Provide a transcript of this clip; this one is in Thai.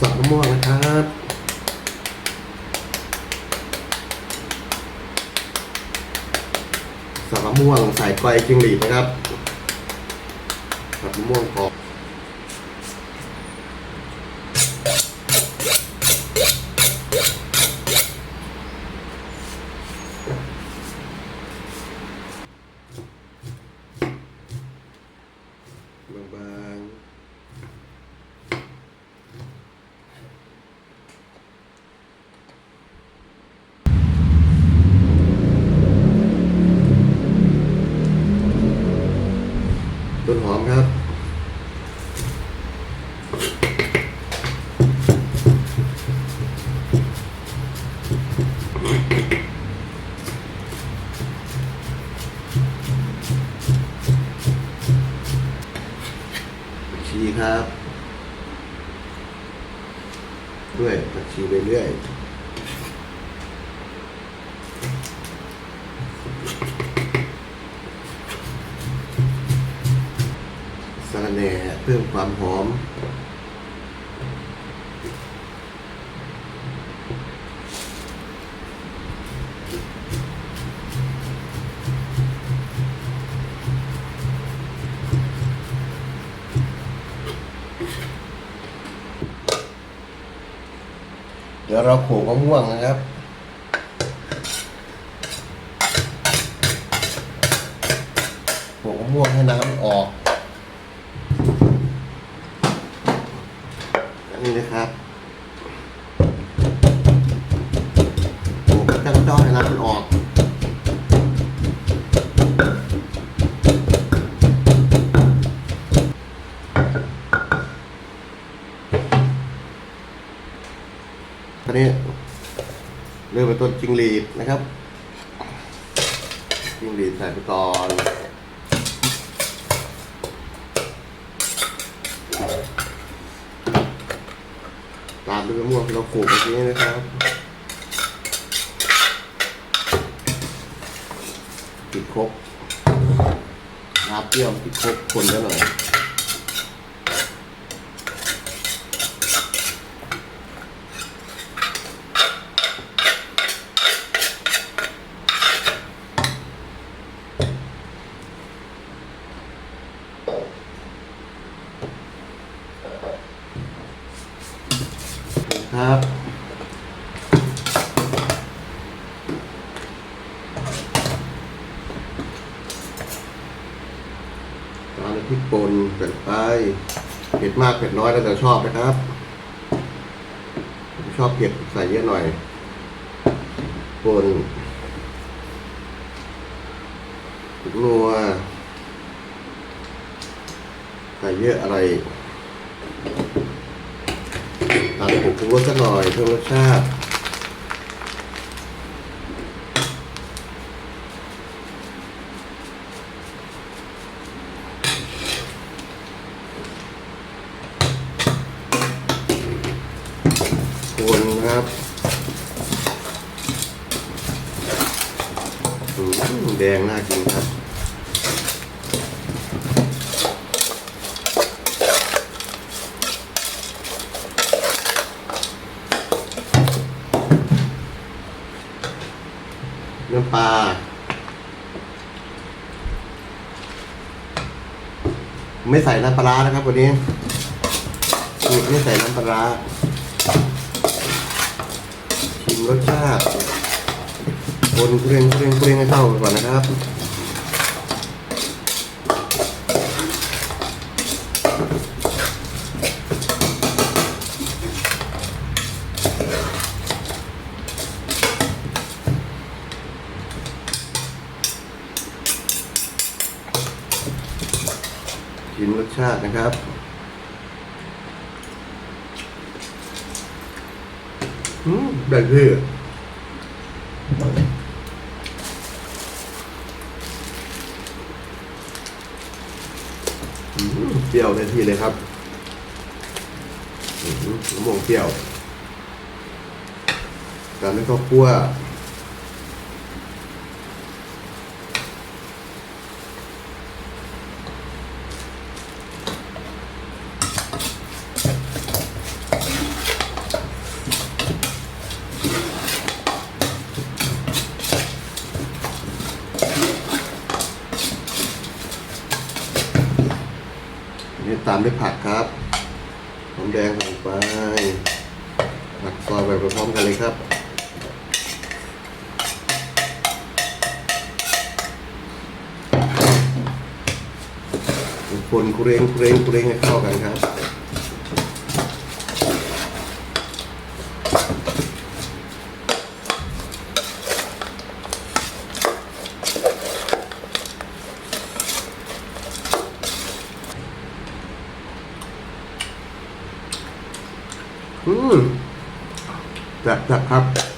สับมะม่วงนะครับสับมะม่วงใส่ก้อยจิงหรีดนะครับสับมะม่วงกรอบางๆ ต้นหอมครับ ผักชีครับ ด้วยผักชีไปเรื่อย แหน่เพิ่มความหอม เดี๋ยวเราโขกมะม่วงนะครับโขกมะม่วงให้น้ำออก นนี้นะครับโขลกตั้งจ้อให้น้ำมันออกตอนนี้เริ่มเป็นต้นจิงหรีดนะครับจิงหรีดใส่ไปก่อนามด้วยมะม่วงที่เราขูดเมื่อกี้นะครับติดครบน้ำเปรี้ยวติดครบคนแล้วหน่อย ครับ ตามด้วยพริกป่นใส่ไป เผ็ดมากเผ็ดน้อยแล้วแต่ชอบนะครับ ชอบเผ็ดใส่เยอะหน่อยป่นนัวใส่เยอะอะไร ตามผมปรุงรสสักหน่อยเพิ่มรสชาติคนครับแดงน่ากินครับ น้ำปลาไม่ใส่น้ำปลาร้านะครับวันนี้ไม่ใส่น้ำปลาชิมรสชาติคนเกรงเกรงเกรงให้เข้ากันก่อนนะครับ ชิมรสชาตินะครับ อืมได้ที่อืมเปรี้ยวได้ที่เลยครับมมะม่วงเปรี้ยวตามด้วยข้าวคั่ว นี่ตามด้วยผักครับหอมแดงใส่ไป ผักซอยไปพร้อมกันเลยครับ คนคุเรงคุเรงคุเรงให้เข้ากันครับ that, that happened.